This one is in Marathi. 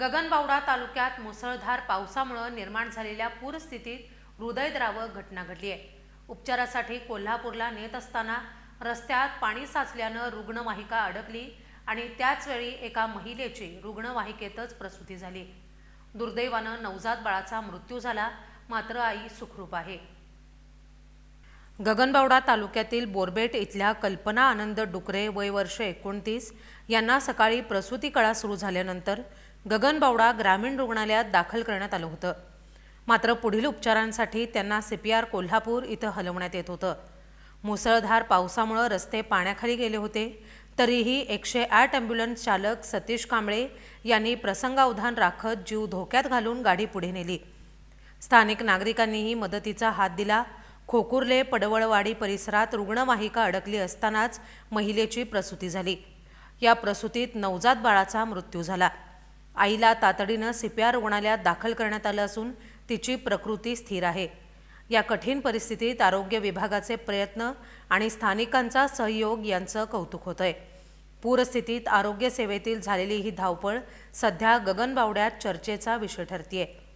गगनबावडा तालुक्यात मुसळधार पावसामुळे निर्माण झालेल्या पूरस्थितीत हृदयद्रावक घटना घडली आहे. उपचारासाठी कोल्हापूरला नेत असताना रस्त्यात पाणी साचल्यानं रुग्णवाहिका अडकली आणि त्याचवेळी एका महिलेची रुग्णवाहिकेतच प्रसूती झाली. दुर्दैवानं नवजात बाळाचा मृत्यू झाला मात्र आई सुखरूप आहे. गगनबावडा तालुक्यातील बोरबेट इथल्या कल्पना आनंद डुकरे वय वर्ष एकोणतीस यांना सकाळी प्रसूती कळा सुरू झाल्यानंतर गगनबावडा ग्रामीण रुग्णालयात दाखल करण्यात आलं होतं. मात्र पुढील उपचारांसाठी त्यांना सी पी आर कोल्हापूर इथं हलवण्यात येत होतं. मुसळधार पावसामुळं रस्ते पाण्याखाली गेले होते. तरीही एकशे आठ ॲम्ब्युलन्स चालक सतीश कांबळे यांनी प्रसंगावधान राखत जीव धोक्यात घालून गाडी पुढे नेली. स्थानिक नागरिकांनीही मदतीचा हात दिला. खोकुर्ले पडवळवाडी परिसरात रुग्णवाहिका अडकली असतानाच महिलेची प्रसूती झाली. या प्रसूतीत नवजात बाळाचा मृत्यू झाला. आईला तातडीनं सीपीआर रुग्णालयात दाखल करण्यात आलं असून तिची प्रकृती स्थिर आहे. या कठीण परिस्थितीत आरोग्य विभागाचे प्रयत्न आणि स्थानिकांचा सहयोग यांचं कौतुक होतंय. पूरस्थितीत आरोग्य सेवेतील झालेली ही धावपळ सध्या गगनबावड्यात चर्चेचा विषय ठरतीये.